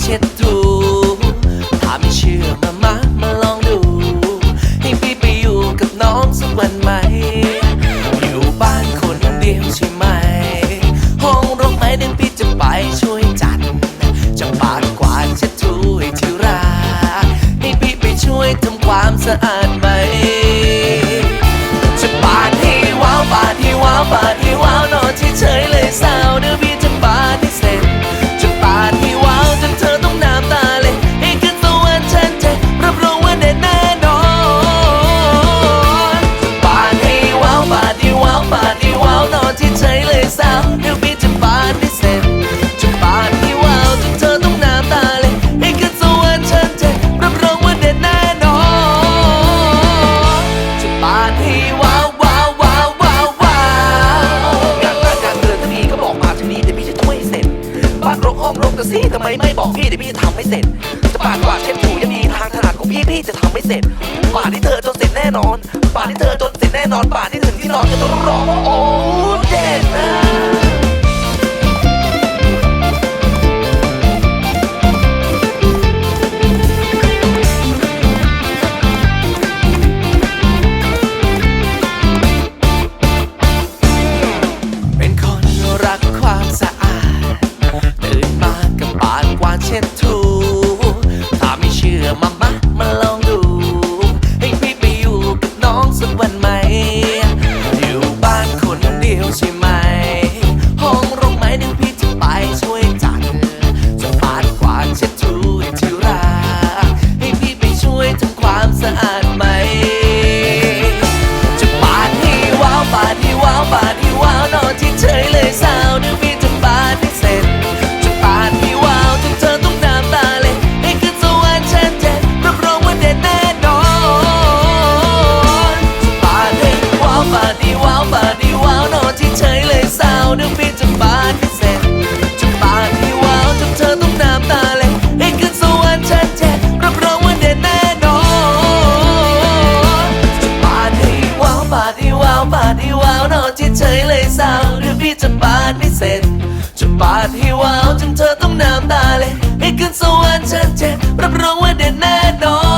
เช็ดถูถ้าไม่เชื่อมามา สิทำไมไม่บอกพี่เดี๋ยวพี่จะทำให้เสร็จ จะปาดกวาดเช็ดถูยังมีทางถนัดของพี่พี่จะทำให้เสร็จ ปาดที่เธอจนเสร็จแน่นอน ปาดที่เธอจนเสร็จแน่นอน ปาดที่ถึงที่นอนก็ต้องร้องโอ้เด็ดนะ วนอนเฉยเลยสาวหรือพี่จะปาดไม่เสร็จ จะปาดให้ว้าวจนเธอต้องน้ำตาเลย ให้ขึ้นสวรรค์ชันเจนรับรองว่าเด็ดแน่นอน